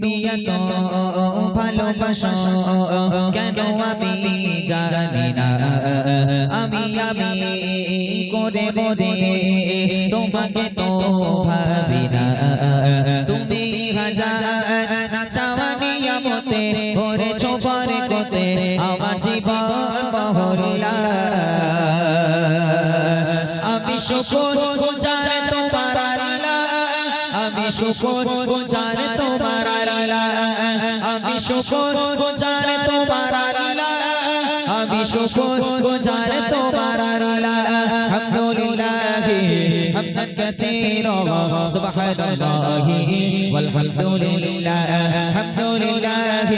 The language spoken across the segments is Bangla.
তুমি এত ভালোবাসো কেন আমি জানি না? আমি আমি করে মরে তোমাকে তো ভাবি না। তুমি হাজার চাওয়ানি আমতে করেছ পরে কোতে আমার জীবন মহল্লা আমি শুকর গুজার তোমার আমি শুকর গুজার তোমার শুকর গোজার তোমার আল্লাহ। আমি শুকর গোজার তোমার আল্লাহ। হামদুলিল্লাহ হামদান কাসীরা, সুবহানাল্লাহ, ওয়ালহামদুলিল্লাহ, হামদুলিল্লাহ,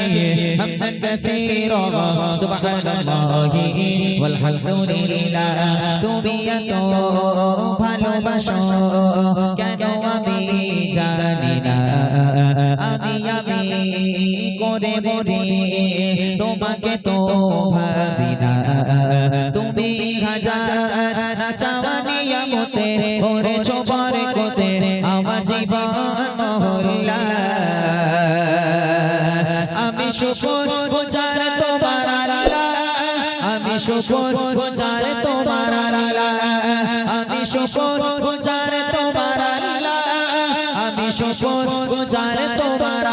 হামদান কাসীরা, সুবহানাল্লাহ, ওয়ালহামদুলিল্লাহ। তুমি এত ভালোবাসো, কেন আমি জানি না? আমি আমি করে মরে, তোমাকে তো ভাবি না। তুমি হাজার চাওয়ানি আমতে করেছ পরে কোতে আমার জীবন মহল্লা। আমি শুকর গুজার তোমার আল্লাহ, আমি শুকর গুজার তোমার আল্লাহ। আমি শুকর গুজার তোমার আল্লাহ, আমি শুকর গুজার তোমার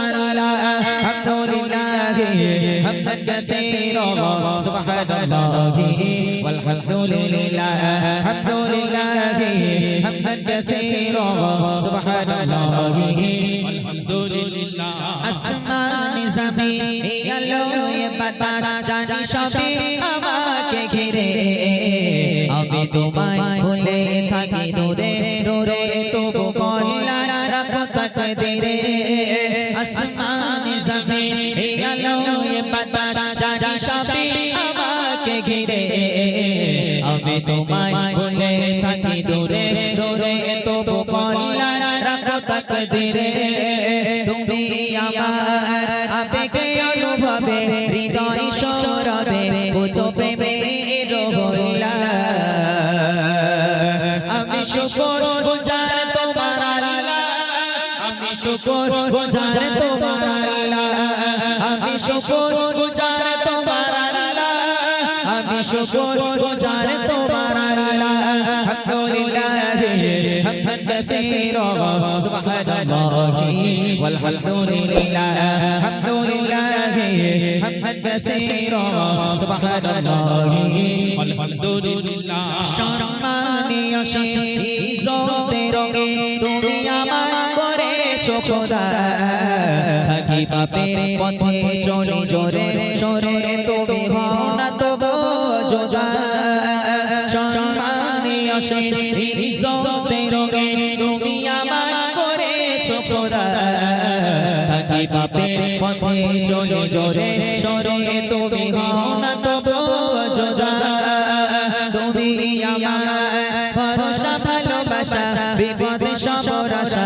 আল্লাহ আলহামদুলিল্লাহ হামদান কাসীরা সুবহানাল্লাহ والحمدلله الحمد لله حمدا كثيرا سبحان الله আলহামদুলিল্লাহ আসমান জমিন আলো বাতাস জানি সবই আমাকে ঘিরে আমি তোমায় ভুলে থাকি দূরে দূরে বাতাস জানি সবই আমাকে ঘিরে আমি তোমায় ভুলে থাকি দূরে দূরে তবু কল্লা রাখো তাকে দিরে তুমি আমার আবেগে অনুভবে হৃদয় সৌরভে ভূত প্রেমে রোহলা আমি শুকর গুজার তোমার আল্লাহ আমি শুকর গুজার তোমার আল্লাহ। শুকুর গুজার তোমার আল্লাহ। আমি শুকুর গুজার তোমার আল্লাহ। আলহামদুলিল্লাহ, হামদান কাসীরা, সুবহানাল্লাহি, ওয়ালহামদুলিল্লাহ, হামদুলিল্লাহ, হামদান কাসীরা, সুবহানাল্লাহি, ওয়ালহামদুলিল্লাহ। সম্মানীয় সেই জোতে রঙে তুমি আমার খোদা থাকি পাপের পথে চলি জোরে সরে তুমি হও না তবু রঙে তুমি আমার করেছ থাকি পাপের পথে চলি জোরে সরে তুমি হও তবু যোজা তুমি আমার ভরসা ভালোবাসা বিপদ সমরসা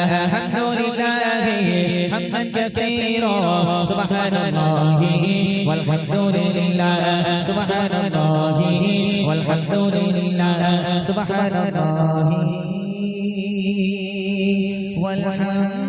كثيرا سبحان الله والحمد لله سبحان الله والحمد لله سبحان الله والحمد